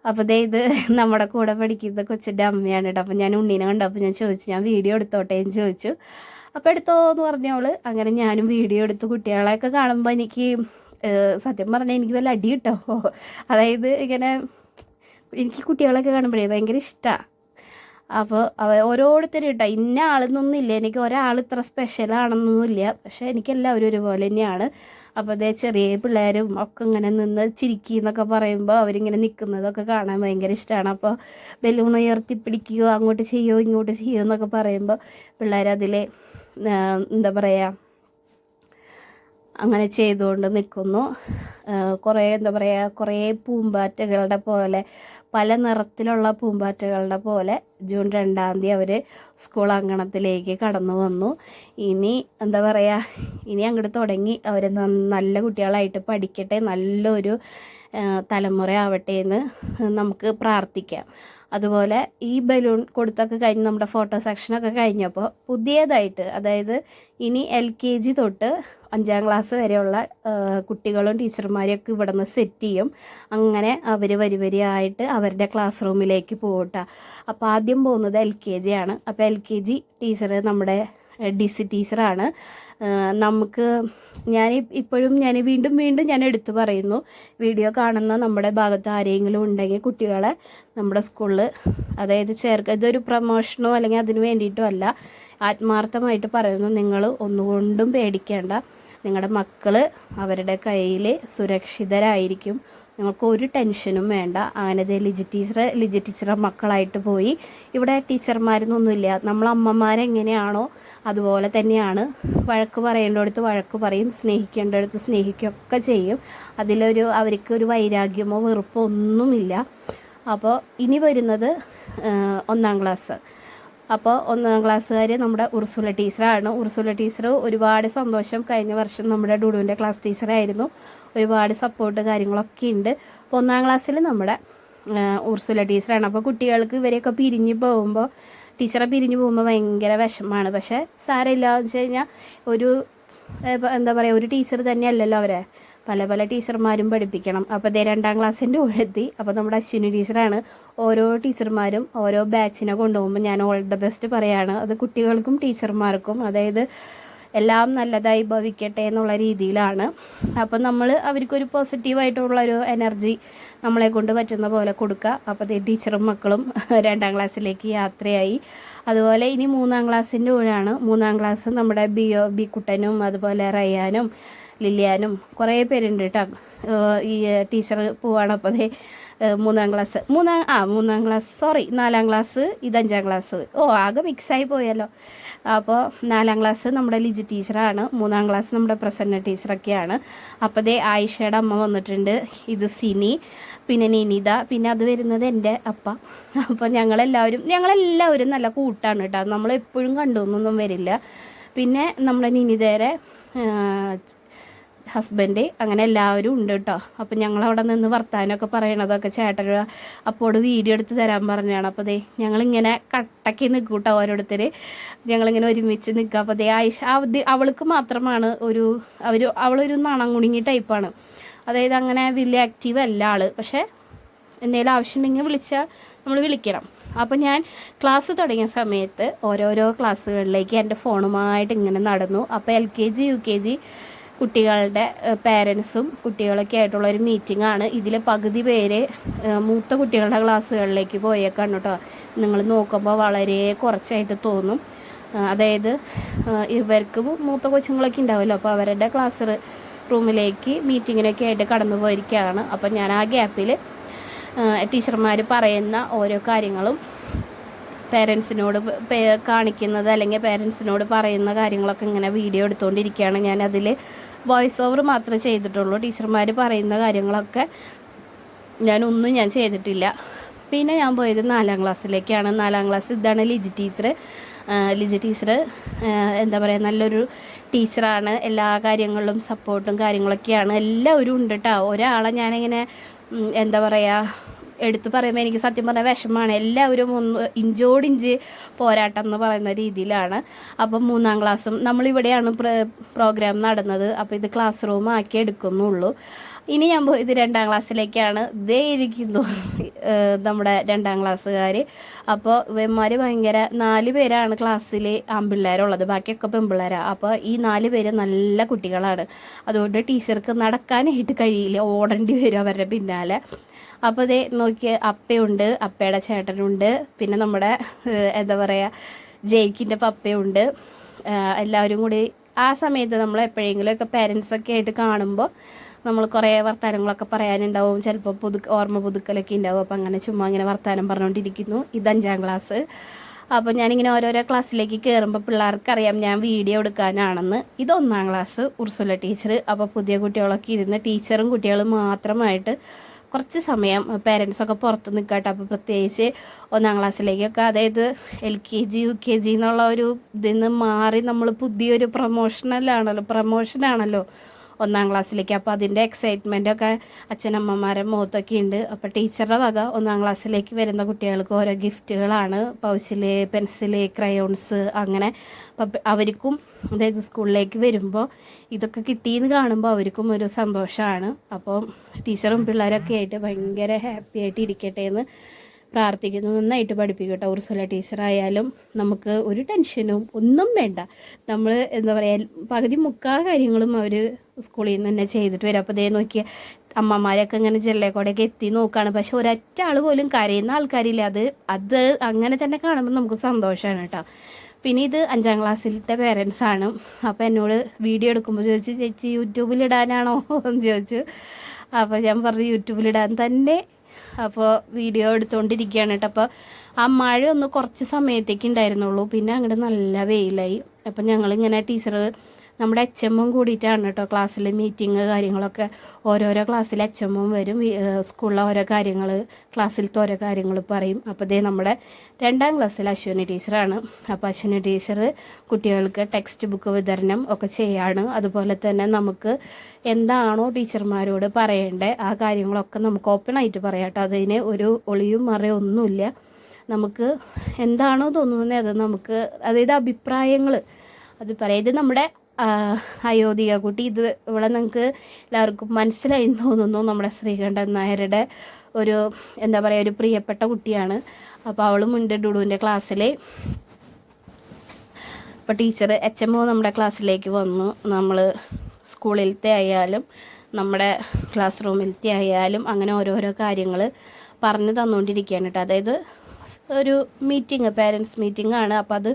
അപ്പോൾ ദേ ഇത് നമ്മുടെ കൂടെ പഠിക്കുന്ന കൊച്ചിന്റെ അമ്മയാണ് കേട്ടോ അപ്പോൾ ഞാൻ ഉണ്ണീനെ കണ്ടപ്പോൾ ഞാൻ ചോദിച്ചു ഞാൻ വീഡിയോ എടുത്തോട്ടെ? എന്ന് ചോദിച്ചു. അപ്പോൾ എടുത്തോ എന്ന് പറഞ്ഞവൾ അങ്ങനെ ഞാനും വീഡിയോ എടുത്ത് കുട്ടികളെയൊക്കെ കാണുമ്പോൾ എനിക്ക് സത്യം പറഞ്ഞാൽ എനിക്ക് വല്ല അടി കിട്ടോ? അതായത് ഇങ്ങനെ എനിക്ക് കുട്ടികളൊക്കെ കാണുമ്പോഴേ ഭയങ്കര ഇഷ്ടമാണ് അപ്പോൾ അവ ഓരോരുത്തരും കേട്ടോ ഇന്ന ആളെന്നൊന്നും ഇല്ല എനിക്ക് ഒരാൾ ഇത്ര സ്പെഷ്യൽ ആണെന്നൊന്നുമില്ല. പക്ഷേ എനിക്കെല്ലാവരും ഒരുപോലെ തന്നെയാണ്. അപ്പോൾ അതേ ചെറിയ പിള്ളേരും ഒക്കെ ഇങ്ങനെ നിന്ന് ചിരിക്കി എന്നൊക്കെ പറയുമ്പോൾ അവരിങ്ങനെ നിൽക്കുന്നതൊക്കെ കാണാൻ ഭയങ്കര ഇഷ്ടമാണ് അപ്പോൾ ബലൂൺ ഉയർത്തി പിടിക്കുകയോ അങ്ങോട്ട് ചെയ്യുമോ ഇങ്ങോട്ട് ചെയ്യുമോ എന്നൊക്കെ പറയുമ്പോൾ പിള്ളേരതിൽ എന്താ പറയുക അങ്ങനെ ചെയ്തുകൊണ്ട് നിൽക്കുന്നു കുറേ എന്താ പറയുക കുറേ പൂമ്പാറ്റകളുടെ പോലെ പല നിറത്തിലുള്ള പൂമ്പാറ്റകളുടെ പോലെ ജൂൺ രണ്ടാം തീയതി അവർ സ്കൂൾ അങ്കണത്തിലേക്ക് കടന്നു വന്നു. ഇനി എന്താ പറയുക ഇനി അങ്ങോട്ട് തുടങ്ങി അവർ നല്ല കുട്ടികളായിട്ട് പഠിക്കട്ടെ നല്ലൊരു തലമുറ ആവട്ടെ എന്ന് നമുക്ക് പ്രാർത്ഥിക്കാം. അതുപോലെ ഈ ബലൂൺ കൊടുത്തൊക്കെ കഴിഞ്ഞ് നമ്മുടെ ഫോട്ടോ സെക്ഷനൊക്കെ കഴിഞ്ഞപ്പോൾ പുതിയതായിട്ട് അതായത് ഇനി എൽ കെ ജി തൊട്ട് അഞ്ചാം ക്ലാസ് വരെയുള്ള കുട്ടികളും ടീച്ചർമാരെയൊക്കെ ഇവിടെ നിന്ന് സെറ്റ് ചെയ്യും. അങ്ങനെ അവർ വരി വരിയായിട്ട് അവരുടെ ക്ലാസ് റൂമിലേക്ക് പോകട്ടെ അപ്പോൾ ആദ്യം പോകുന്നത് എൽ കെ ജി ആണ്. അപ്പോൾ എൽ കെ ജി ടീച്ചർ നമ്മുടെ ഡി സി ടീച്ചറാണ് നമുക്ക് ഞാൻ ഇപ്പോഴും ഞാൻ വീണ്ടും വീണ്ടും ഞാൻ എടുത്തു പറയുന്നു. വീഡിയോ കാണുന്ന നമ്മുടെ ഭാഗത്ത് ആരെങ്കിലും ഉണ്ടെങ്കിൽ കുട്ടികളെ നമ്മുടെ സ്കൂളിൽ അതായത് ചേർക്ക ഇതൊരു പ്രമോഷനോ അല്ലെങ്കിൽ അതിന് വേണ്ടിയിട്ടോ അല്ല ആത്മാർത്ഥമായിട്ട് പറയുന്നു. നിങ്ങൾ ഒന്നുകൊണ്ടും പേടിക്കേണ്ട. നിങ്ങളുടെ മക്കൾ അവരുടെ കയ്യിൽ സുരക്ഷിതരായിരിക്കും. നിങ്ങൾക്ക് ഒരു ടെൻഷനും വേണ്ട. ദേ ലിജി ടീച്ചർ ലിജി ടീച്ചറെ മക്കളായിട്ട് പോയി. ഇവിടെ ടീച്ചർമാരെന്നൊന്നുമില്ല നമ്മൾ അമ്മമാരെങ്ങനെയാണോ അതുപോലെ തന്നെയാണ്. വഴക്ക് പറയേണ്ടടുത്ത് വഴക്ക് പറയും. സ്നേഹിക്കേണ്ടടുത്ത് സ്നേഹിക്കുകയൊക്കെ ചെയ്യും. അതിലൊരു അവർക്ക് ഒരു വൈരാഗ്യമോ വെറുപ്പോ ഒന്നുമില്ല. അപ്പോൾ ഇനി വരുന്നത് ഒന്നാം ക്ലാസ്. അപ്പോൾ ഒന്നാം ക്ലാസ്സുകാർ നമ്മുടെ ഉർസുല ടീച്ചറാണ്. ഉർസുല ടീച്ചർ ഒരുപാട് സന്തോഷം. കഴിഞ്ഞ വർഷം നമ്മുടെ ഡുഡുവിന്റെ ക്ലാസ് ടീച്ചറായിരുന്നു ഒരുപാട് സപ്പോർട്ട് കാര്യങ്ങളൊക്കെ ഉണ്ട്. അപ്പോൾ ഒന്നാം ക്ലാസ്സിൽ നമ്മുടെ ഉർസുല ടീച്ചറാണ്. അപ്പോൾ കുട്ടികൾക്ക് ഇവരെയൊക്കെ പിരിഞ്ഞ് പോകുമ്പോൾ ടീച്ചറെ പിരിഞ്ഞ് പോകുമ്പോൾ ഭയങ്കര വിഷമമാണ്. പക്ഷേ സാരമില്ല എന്ന് വെച്ച് കഴിഞ്ഞാൽ ഒരു എന്താ പറയുക ഒരു ടീച്ചർ തന്നെയല്ലല്ലോ അവരെ. പല പല ടീച്ചർമാരും പഠിപ്പിക്കണം. അപ്പോൾ ഇതേ രണ്ടാം ക്ലാസ്സിന്റെ ഒഴുത്തി അപ്പോൾ നമ്മുടെ അശ്വിനി ടീച്ചറാണ്. ഓരോ ടീച്ചർമാരും ഓരോ ബാച്ചിനെ കൊണ്ടുപോകുമ്പോൾ ഞാൻ ഓൾ ദ ബെസ്റ്റ് പറയാണ്. അത് കുട്ടികൾക്കും ടീച്ചർമാർക്കും. അതായത് എല്ലാം നല്ലതായി ഭവിക്കട്ടെ എന്നുള്ള രീതിയിലാണ്. അപ്പോൾ നമ്മൾ അവർക്കൊരു പോസിറ്റീവായിട്ടുള്ളൊരു എനർജി നമ്മളെ കൊണ്ട് പറ്റുന്ന പോലെ കൊടുക്കുക അപ്പോൾ ടീച്ചറും മക്കളും രണ്ടാം ക്ലാസ്സിലേക്ക് യാത്രയായി. അതുപോലെ ഇനി മൂന്നാം ക്ലാസ്സിന്റെ ഊഴാണ് മൂന്നാം ക്ലാസ് നമ്മുടെ ബി ഒ ബി കുട്ടനും അതുപോലെ റയ്യാനും ലില്ലിയാനും കുറേ പേരുണ്ട് കേട്ടോ ഈ ടീച്ചർ പോവാണ് അപ്പോൾ അതേ മൂന്നാം ക്ലാസ്. മൂന്നാം ആ മൂന്നാം ക്ലാസ് സോറി നാലാം ക്ലാസ് ഇതഞ്ചാം ക്ലാസ്. ഓ ആകെ മിക്സായി പോയല്ലോ. അപ്പോൾ നാലാം ക്ലാസ് നമ്മുടെ ലിജി ടീച്ചറാണ്. മൂന്നാം ക്ലാസ് നമ്മുടെ പ്രസന്ന ടീച്ചറൊക്കെയാണ്. അപ്പോൾ ദേ ആയിഷയുടെ അമ്മ വന്നിട്ടുണ്ട്. ഇത് സിനി പിന്നെ നിനിത പിന്നെ അത് വരുന്നത് എന്റെ അപ്പ. അപ്പോൾ ഞങ്ങളെല്ലാവരും ഞങ്ങളെല്ലാവരും നല്ല കൂട്ടാണ് കേട്ടോ നമ്മളെപ്പോഴും കണ്ടുവന്നൊന്നും വരില്ല. പിന്നെ നമ്മുടെ നിനിതേരെ ഹസ്ബൻഡ് അങ്ങനെ എല്ലാവരും ഉണ്ട് കേട്ടോ. അപ്പം ഞങ്ങളവിടെ നിന്ന് വർത്താനമൊക്കെ പറയണതൊക്കെ ചേട്ടൻ അപ്പോട് വീഡിയോ എടുത്ത് തരാൻ പറഞ്ഞാണ് അപ്പോൾ ദേ ഞങ്ങളിങ്ങനെ കട്ടക്കി നിൽക്കും കേട്ടോ ഓരോരുത്തർ ഞങ്ങളിങ്ങനെ ഒരുമിച്ച് നിൽക്കുക അപ്പോൾ ദേ ആയിഷ അവൾക്ക് മാത്രമാണ് ഒരു അവർ അവളൊരു നണം കുടുങ്ങി ടൈപ്പാണ് അതായത് അങ്ങനെ വലിയ ആക്റ്റീവ് അല്ല ആൾ പക്ഷേ എന്തെങ്കിലും ആവശ്യമുണ്ടെങ്കിൽ വിളിച്ചാൽ നമ്മൾ വിളിക്കണം. അപ്പോൾ ഞാൻ ക്ലാസ് തുടങ്ങിയ സമയത്ത് ഓരോരോ ക്ലാസ്സുകളിലേക്ക് എന്റെ ഫോണുമായിട്ട് ഇങ്ങനെ നടന്നു. അപ്പോൾ L K G U K G കുട്ടികളുടെ പേരൻസും കുട്ടികളൊക്കെ ആയിട്ടുള്ള ഒരു മീറ്റിംഗ് ആണ്. ഇതിൽ പകുതി പേര് മൂത്ത കുട്ടികളുടെ ക്ലാസ്സുകളിലേക്ക് പോയേക്കാണ് കേട്ടോ നിങ്ങൾ നോക്കുമ്പോൾ വളരെ കുറച്ചായിട്ട് തോന്നും. അതായത് ഇവർക്ക് മൂത്ത കൊച്ചുങ്ങളൊക്കെ ഉണ്ടാവുമല്ലോ അപ്പോൾ അവരുടെ ക്ലാസ് റൂമിലേക്ക് മീറ്റിങ്ങിനൊക്കെ ആയിട്ട് കടന്നു പോയിരിക്കുകയാണ്. അപ്പോൾ ഞാൻ ആ ഗ്യാപ്പിൽ ടീച്ചർമാർ പറയുന്ന ഓരോ കാര്യങ്ങളും പേരൻസിനോട് കാണിക്കുന്നത് അല്ലെങ്കിൽ പേരൻസിനോട് പറയുന്ന കാര്യങ്ങളൊക്കെ ഇങ്ങനെ വീഡിയോ എടുത്തുകൊണ്ടിരിക്കുകയാണ് ഞാൻ അതിൽ വോയിസ് ഓവർ മാത്രമേ ചെയ്തിട്ടുള്ളൂ. ടീച്ചർമാർ പറയുന്ന കാര്യങ്ങളൊക്കെ ഞാനൊന്നും ഞാൻ ചെയ്തിട്ടില്ല. പിന്നെ ഞാൻ പോയത് നാലാം ക്ലാസ്സിലേക്കാണ്. നാലാം ക്ലാസ് ഇതാണ് ലിജി ടീച്ചർ ലിജി ടീച്ചർ എന്താ പറയുക നല്ലൊരു ടീച്ചറാണ്. എല്ലാ കാര്യങ്ങളിലും സപ്പോർട്ടും കാര്യങ്ങളൊക്കെയാണ്. എല്ലാവരും ഉണ്ട് കേട്ടോ ഒരാളെ ഞാനിങ്ങനെ എന്താ പറയുക എടുത്തു പറയുമ്പോൾ എനിക്ക് സത്യം പറഞ്ഞാൽ വിഷമമാണ് എല്ലാവരും ഒന്ന് ഇഞ്ചോടിഞ്ച് പോരാട്ടം എന്ന് പറയുന്ന രീതിയിലാണ്. അപ്പം മൂന്നാം ക്ലാസ്സും നമ്മളിവിടെയാണ് പ്ര- പ്രോഗ്രാം നടന്നത്. അപ്പോൾ ഇത് ക്ലാസ് റൂം ആക്കി എടുക്കുന്നുള്ളൂ. ഇനി ഞാൻ ഇത് രണ്ടാം ക്ലാസ്സിലേക്കാണ്. ദേ ഇരിക്കുന്നു നമ്മുടെ രണ്ടാം ക്ലാസ്സുകാർ അപ്പോൾ ഇവന്മാർ ഭയങ്കര നാല് പേരാണ് ക്ലാസ്സിൽ ആൺപിള്ളേരുള്ളത് ബാക്കിയൊക്കെ പെൺപിള്ളേരാണ് അപ്പോൾ ഈ നാല് പേര് നല്ല കുട്ടികളാണ്. അതുകൊണ്ട് ടീച്ചർക്ക് നടക്കാനായിട്ട് കഴിയില്ല. ഓടേണ്ടി വരും അവരുടെ പിന്നാലെ. അപ്പോൾ ദേ നോക്കിയ അപ്പയുണ്ട് അപ്പയുടെ ചേട്ടനുണ്ട് പിന്നെ നമ്മുടെ എന്താ പറയുക ജയിക്കിന്റെ പപ്പയുണ്ട്. എല്ലാവരും കൂടി ആ സമയത്ത് നമ്മൾ എപ്പോഴെങ്കിലുമൊക്കെ പേരൻസൊക്കെ ആയിട്ട് കാണുമ്പോൾ നമ്മൾ കുറേ വർത്തമാനങ്ങളൊക്കെ പറയാനുണ്ടാവും. ചിലപ്പോൾ പുതു ഓർമ്മ പുതുക്കലൊക്കെ ഉണ്ടാവും. അപ്പോൾ അങ്ങനെ ചുമ്മാ ഇങ്ങനെ വർത്തമാനം പറഞ്ഞുകൊണ്ടിരിക്കുന്നു ഇത് അഞ്ചാം ക്ലാസ് അപ്പോൾ ഞാനിങ്ങനെ ഓരോരോ ക്ലാസ്സിലേക്ക് കയറുമ്പോൾ പിള്ളേർക്കറിയാം ഞാൻ വീഡിയോ എടുക്കാനാണെന്ന്. ഇത് ഒന്നാം ക്ലാസ് ഉർസുല ടീച്ചർ അപ്പോൾ പുതിയ കുട്ടികളൊക്കെ ഇരുന്ന് ടീച്ചറും കുട്ടികളും മാത്രമായിട്ട് കുറച്ച് സമയം പേരൻസൊക്കെ പുറത്ത് നിൽക്കട്ടെ അപ്പോൾ പ്രത്യേകിച്ച് ഒന്നാം ക്ലാസ്സിലേക്കൊക്കെ അതായത് L K G U K G എന്നുള്ള ഒരു ഇതിൽ നിന്ന് മാറി നമ്മൾ പുതിയൊരു പ്രൊമോഷണലാണല്ലോ പ്രൊമോഷനാണല്ലോ ഒന്നാം ക്ലാസ്സിലേക്ക്. അപ്പോൾ അതിന്റെ എക്സൈറ്റ്മെന്റ് ഒക്കെ അച്ഛനമ്മമാരെ മുഖത്തൊക്കെ ഉണ്ട്. അപ്പോൾ ടീച്ചറുടെ വക ഒന്നാം ക്ലാസ്സിലേക്ക് വരുന്ന കുട്ടികൾക്ക് ഓരോ ഗിഫ്റ്റുകളാണ്. പൗച്ചിൽ പെൻസിൽ ക്രയോൺസ് അങ്ങനെ. അപ്പം അവർക്കും അതായത് സ്കൂളിലേക്ക് വരുമ്പോൾ ഇതൊക്കെ കിട്ടിയെന്ന് കാണുമ്പോൾ അവർക്കും ഒരു സന്തോഷമാണ്. അപ്പോൾ ടീച്ചറും പിള്ളേരൊക്കെ ആയിട്ട് ഭയങ്കര ഹാപ്പി ആയിട്ട് ഇരിക്കട്ടെ എന്ന് പ്രാർത്ഥിക്കുന്നു. നന്നായിട്ട് പഠിപ്പിക്കട്ടെ ഉർസുല ടീച്ചറായാലും നമുക്ക് ഒരു ടെൻഷനും ഒന്നും വേണ്ട. നമ്മൾ എന്താ പറയുക പകുതി മുക്കാ കാര്യങ്ങളും അവർ സ്കൂളിൽ നിന്ന് തന്നെ ചെയ്തിട്ട് വരും. അപ്പോൾ ദേ നോക്കിയ അമ്മമാരൊക്കെ ഇങ്ങനെ ജെല്ലേക്കോടെയൊക്കെ എത്തി നോക്കുകയാണ് പക്ഷെ ഒരൊറ്റ ആൾ പോലും കരയുന്ന ആൾക്കാരില്ല. അത് അത് അങ്ങനെ തന്നെ കാണുമ്പോൾ നമുക്ക് സന്തോഷമാണ് കേട്ടോ. പിന്നെ ഇത് അഞ്ചാം ക്ലാസ്സിലത്തെ പേരൻസ് ആണ്. അപ്പോൾ എന്നോട് വീഡിയോ എടുക്കുമ്പോൾ ചോദിച്ചു ചേച്ചി യൂട്യൂബിലിടാനാണോ എന്ന് ചോദിച്ചു. അപ്പോൾ ഞാൻ പറഞ്ഞു യൂട്യൂബിലിടാൻ തന്നെ അപ്പോൾ വീഡിയോ എടുത്തുകൊണ്ടിരിക്കുകയാണ് കേട്ടോ. അപ്പോൾ ആ മഴ ഒന്ന് കുറച്ച് സമയത്തേക്ക് ഉണ്ടായിരുന്നുള്ളൂ. പിന്നെ അങ്ങോട്ട് നല്ല വെയിലായി. അപ്പം ഞങ്ങളിങ്ങനെ ടീച്ചർ നമ്മുടെ എച്ച് എമ്മും കൂടിയിട്ടാണ് കേട്ടോ ക്ലാസ്സിൽ മീറ്റിംഗ് കാര്യങ്ങളൊക്കെ. ഓരോരോ ക്ലാസ്സിൽ എച്ച് വരും. സ്കൂളിലെ ഓരോ കാര്യങ്ങൾ ക്ലാസ്സിലത്തെ ഓരോ കാര്യങ്ങൾ പറയും. അപ്പോൾ ദേ നമ്മുടെ രണ്ടാം ക്ലാസ്സിൽ അശ്വിനി ടീച്ചറാണ്. അപ്പോൾ അശ്വിനി ടീച്ചർ കുട്ടികൾക്ക് ടെക്സ്റ്റ് ബുക്ക് വിതരണം ഒക്കെ ചെയ്യാണ്. അതുപോലെ തന്നെ നമുക്ക് എന്താണോ ടീച്ചർമാരോട് പറയേണ്ടത് ആ കാര്യങ്ങളൊക്കെ നമുക്ക് ഓപ്പൺ ആയിട്ട് പറയാം കേട്ടോ അതിന് ഒരു ഒളിയും മറയും ഒന്നുമില്ല. നമുക്ക് എന്താണോ തോന്നുന്നത് അത് നമുക്ക് അതായത് അഭിപ്രായങ്ങൾ അത് പറയാം ഇത് നമ്മുടെ അയോധ്യ കുട്ടി ഇത് ഇവിടെ നിങ്ങൾക്ക് എല്ലാവർക്കും മനസ്സിലായി തോന്നുന്നു നമ്മുടെ ശ്രീകണ്ഠൻ നായരുടെ ഒരു എന്താ പറയുക ഒരു പ്രിയപ്പെട്ട കുട്ടിയാണ്. അപ്പോൾ അവളും ഉണ്ട് ഡുഡുവിന്റെ ക്ലാസ്സിൽ അപ്പോൾ ടീച്ചർ എച്ച് എം ഒ നമ്മുടെ ക്ലാസ്സിലേക്ക് വന്നു. നമ്മൾ സ്കൂളിലത്തെ ആയാലും നമ്മുടെ ക്ലാസ് റൂമിലത്തെ ആയാലും അങ്ങനെ ഓരോരോ കാര്യങ്ങൾ പറഞ്ഞു തന്നുകൊണ്ടിരിക്കുകയാണ് കേട്ടോ. അതായത് ഒരു മീറ്റിംഗ് പേരൻസ് മീറ്റിംഗ് ആണ്. അപ്പോൾ അത്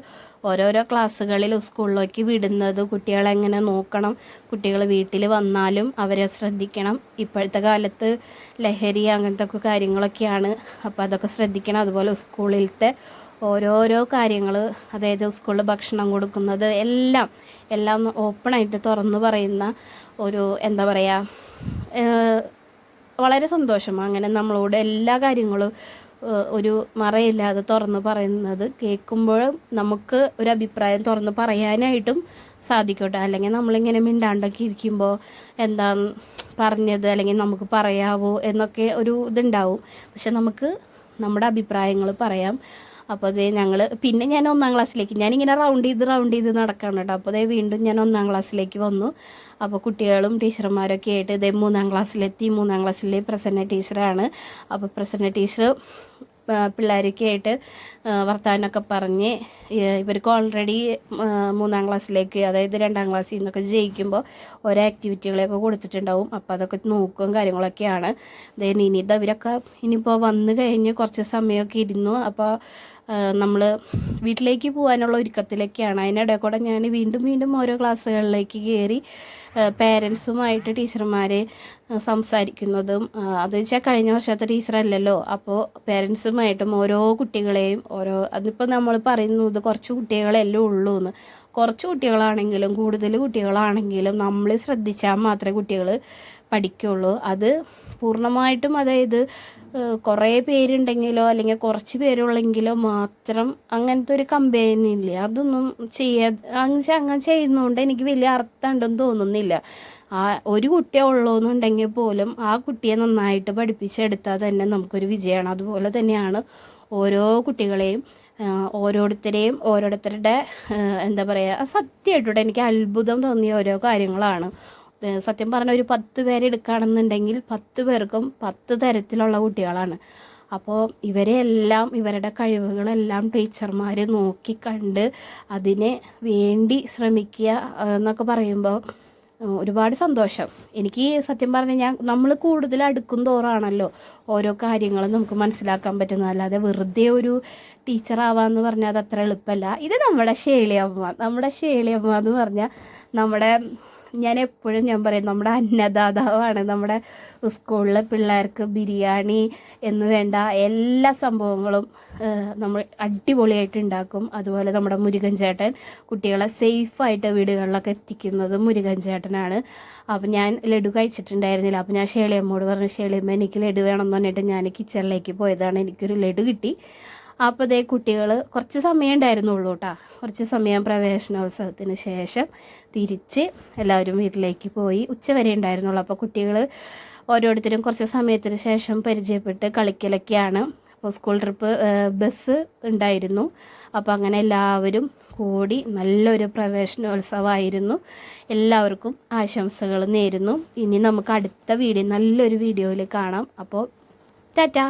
ഓരോരോ ക്ലാസ്സുകളിൽ സ്കൂളിലേക്ക് വിടുന്നത്. കുട്ടികളെ എങ്ങനെ നോക്കണം കുട്ടികൾ വീട്ടിൽ വന്നാലും അവരെ ശ്രദ്ധിക്കണം. ഇപ്പോഴത്തെ കാലത്ത് ലഹരി അങ്ങനത്തെ ഒക്കെ കാര്യങ്ങളൊക്കെയാണ്. അപ്പോൾ അതൊക്കെ ശ്രദ്ധിക്കണം. അതുപോലെ സ്കൂളിലത്തെ ഓരോരോ കാര്യങ്ങൾ അതായത് സ്കൂളിൽ ഭക്ഷണം കൊടുക്കുന്നത് എല്ലാം എല്ലാം ഓപ്പണായിട്ട് തുറന്നു പറയുന്ന ഒരു എന്താ പറയുക വളരെ സന്തോഷം. അങ്ങനെ നമ്മളോട് എല്ലാ കാര്യങ്ങളും ഒരു മറയില്ലാതെ തുറന്ന് പറയുന്നത് കേൾക്കുമ്പോഴും നമുക്ക് ഒരു അഭിപ്രായം തുറന്ന് പറയാനായിട്ടും സാധിക്കട്ടെ. അല്ലെങ്കിൽ നമ്മളിങ്ങനെ മിണ്ടാണ്ടൊക്കെ ഇരിക്കുമ്പോൾ എന്താ പറഞ്ഞത് അല്ലെങ്കിൽ നമുക്ക് പറയാവോ എന്നൊക്കെ ഒരു ഇതുണ്ടാവും. പക്ഷെ നമുക്ക് നമ്മുടെ അഭിപ്രായങ്ങൾ പറയാം. അപ്പോൾ അതേ ഞങ്ങൾ പിന്നെ ഞാൻ ഒന്നാം ക്ലാസ്സിലേക്ക് ഞാനിങ്ങനെ റൗണ്ട് ചെയ്ത് റൗണ്ട് ചെയ്ത് നടക്കുകയാണ് കേട്ടോ. അപ്പോൾ അതേ വീണ്ടും ഞാൻ ഒന്നാം ക്ലാസ്സിലേക്ക് വന്നു. അപ്പോൾ കുട്ടികളും ടീച്ചർമാരൊക്കെ ആയിട്ട് ഇതേ മൂന്നാം ക്ലാസ്സിലെത്തി മൂന്നാം ക്ലാസ്സിലെ പ്രസന്ന ടീച്ചറാണ്. അപ്പോൾ പ്രസന്ന ടീച്ചർ പിള്ളേരൊക്കെ ആയിട്ട് വർത്തമാനമൊക്കെ പറഞ്ഞ് ഇവർക്ക് ഓൾറെഡി മൂന്നാം ക്ലാസ്സിലേക്ക് അതായത് രണ്ടാം ക്ലാസ്സിൽ നിന്നൊക്കെ ജയിക്കുമ്പോൾ ഓരോ ആക്ടിവിറ്റികളെയൊക്കെ കൊടുത്തിട്ടുണ്ടാവും. അപ്പോൾ അതൊക്കെ നോക്കും കാര്യങ്ങളൊക്കെയാണ്. അതായത് ഇനി ഇത് അവരൊക്കെ ഇനിയിപ്പോൾ വന്നു കഴിഞ്ഞ് കുറച്ച് സമയമൊക്കെ ഇരുന്നു. അപ്പോൾ നമ്മൾ വീട്ടിലേക്ക് പോകാനുള്ള ഒരുക്കത്തിലൊക്കെയാണ്. അതിനിടെ കൂടെ ഞാൻ വീണ്ടും വീണ്ടും ഓരോ ക്ലാസ്സുകളിലേക്ക് കയറി പേരൻസുമായിട്ട് ടീച്ചർമാർ സംസാരിക്കുന്നതും അത് വെച്ചാൽ കഴിഞ്ഞ വർഷത്തെ ടീച്ചറല്ലല്ലോ. അപ്പോൾ പേരൻസുമായിട്ടും ഓരോ കുട്ടികളെയും ഓരോ അതിപ്പോൾ നമ്മൾ പറയുന്നത് കുറച്ച് കുട്ടികളല്ലേ ഉള്ളൂ എന്ന് കുറച്ച് കുട്ടികളാണെങ്കിലും കൂടുതൽ കുട്ടികളാണെങ്കിലും നമ്മൾ ശ്രദ്ധിച്ചാൽ മാത്രമേ കുട്ടികൾ പഠിക്കുള്ളൂ. അത് പൂർണമായിട്ടും അതായത് കുറേ പേരുണ്ടെങ്കിലോ അല്ലെങ്കിൽ കുറച്ച് പേരുള്ളെങ്കിലോ മാത്രം അങ്ങനത്തെ ഒരു കമ്പനി ഇല്ല അതൊന്നും ചെയ്യാ അങ്ങനെ ചെയ്യുന്നതുകൊണ്ട് എനിക്ക് വലിയ അർത്ഥം ഉണ്ടെന്ന് തോന്നുന്നില്ല. ആ ഒരു കുട്ടിയെ ഉള്ളൂ എന്നുണ്ടെങ്കിൽ പോലും ആ കുട്ടിയെ നന്നായിട്ട് പഠിപ്പിച്ചെടുത്താൽ തന്നെ നമുക്കൊരു വിജയമാണ്. അതുപോലെ തന്നെയാണ് ഓരോ കുട്ടികളെയും ഓരോരുത്തരെയും ഓരോരുത്തരുടെ എന്താ പറയുക സത്യമായിട്ടുണ്ട് എനിക്ക് അത്ഭുതം തോന്നിയ ഓരോ കാര്യങ്ങളാണ്. സത്യം പറഞ്ഞ ഒരു പത്ത് പേരെ എടുക്കുകയാണെന്നുണ്ടെങ്കിൽ പത്ത് പേർക്കും പത്ത് തരത്തിലുള്ള കുട്ടികളാണ്. അപ്പോൾ ഇവരെ എല്ലാം ഇവരുടെ കഴിവുകളെല്ലാം ടീച്ചർമാർ നോക്കി കണ്ട് അതിനെ വേണ്ടി ശ്രമിക്കുക എന്നൊക്കെ പറയുമ്പോൾ ഒരുപാട് സന്തോഷം. എനിക്ക് സത്യം പറഞ്ഞാൽ ഞാൻ നമ്മൾ കൂടുതൽ അടുക്കും തോറാണല്ലോ ഓരോ കാര്യങ്ങളും നമുക്ക് മനസ്സിലാക്കാൻ പറ്റുന്നത്. അല്ലാതെ വെറുതെ ഒരു ടീച്ചറാവാന്ന് പറഞ്ഞാൽ അത് അത്ര എളുപ്പമല്ല. ഇത് നമ്മുടെ ശേളിയമ്മ നമ്മുടെ ശേളിയമ്മ എന്ന് പറഞ്ഞാൽ നമ്മുടെ ഞാൻ എപ്പോഴും ഞാൻ പറയും നമ്മുടെ അന്നദാതാവാണ് നമ്മുടെ സ്കൂളിലെ പിള്ളേർക്ക് ബിരിയാണി എന്ന് വേണ്ട എല്ലാ സംഭവങ്ങളും നമ്മൾ അടിപൊളിയായിട്ട് ഉണ്ടാക്കും അതുപോലെ നമ്മുടെ മുരുകൻ ചേട്ടൻ കുട്ടികളെ സേഫായിട്ട് വീടുകളിലൊക്കെ എത്തിക്കുന്നത് മുരുകൻ ചേട്ടനാണ്. അപ്പം ഞാൻ ലഡു കഴിച്ചിട്ടുണ്ടായിരുന്നില്ല. അപ്പം ഞാൻ ഷേളിയമ്മോട് പറഞ്ഞു ഷേളിയമ്മ എനിക്ക് ലഡു വേണം എന്ന് പറഞ്ഞിട്ട് ഞാൻ കിച്ചണിലേക്ക് പോയതാണ്. എനിക്കൊരു ലഡു കിട്ടി. അപ്പോൾ ഇതേ കുട്ടികൾ കുറച്ച് സമയം ഉണ്ടായിരുന്നുള്ളൂ കേട്ടോ കുറച്ച് സമയം പ്രവേശനോത്സവത്തിന് ശേഷം തിരിച്ച് എല്ലാവരും വീട്ടിലേക്ക് പോയി ഉച്ചവരെ ഉണ്ടായിരുന്നുള്ളൂ. അപ്പോൾ കുട്ടികൾ ഓരോരുത്തരും കുറച്ച് സമയത്തിന് ശേഷം പരിചയപ്പെട്ട് കളിക്കലൊക്കെയാണ്. അപ്പോൾ സ്കൂൾ ട്രിപ്പ് ബസ് ഉണ്ടായിരുന്നു. അപ്പോൾ അങ്ങനെ എല്ലാവരും കൂടി നല്ലൊരു പ്രവേശനോത്സവമായിരുന്നു. എല്ലാവർക്കും ആശംസകൾ നേരുന്നു. ഇനി നമുക്ക് അടുത്ത വീഡിയോ നല്ലൊരു വീഡിയോയിൽ കാണാം. അപ്പോൾ ടാറ്റാ.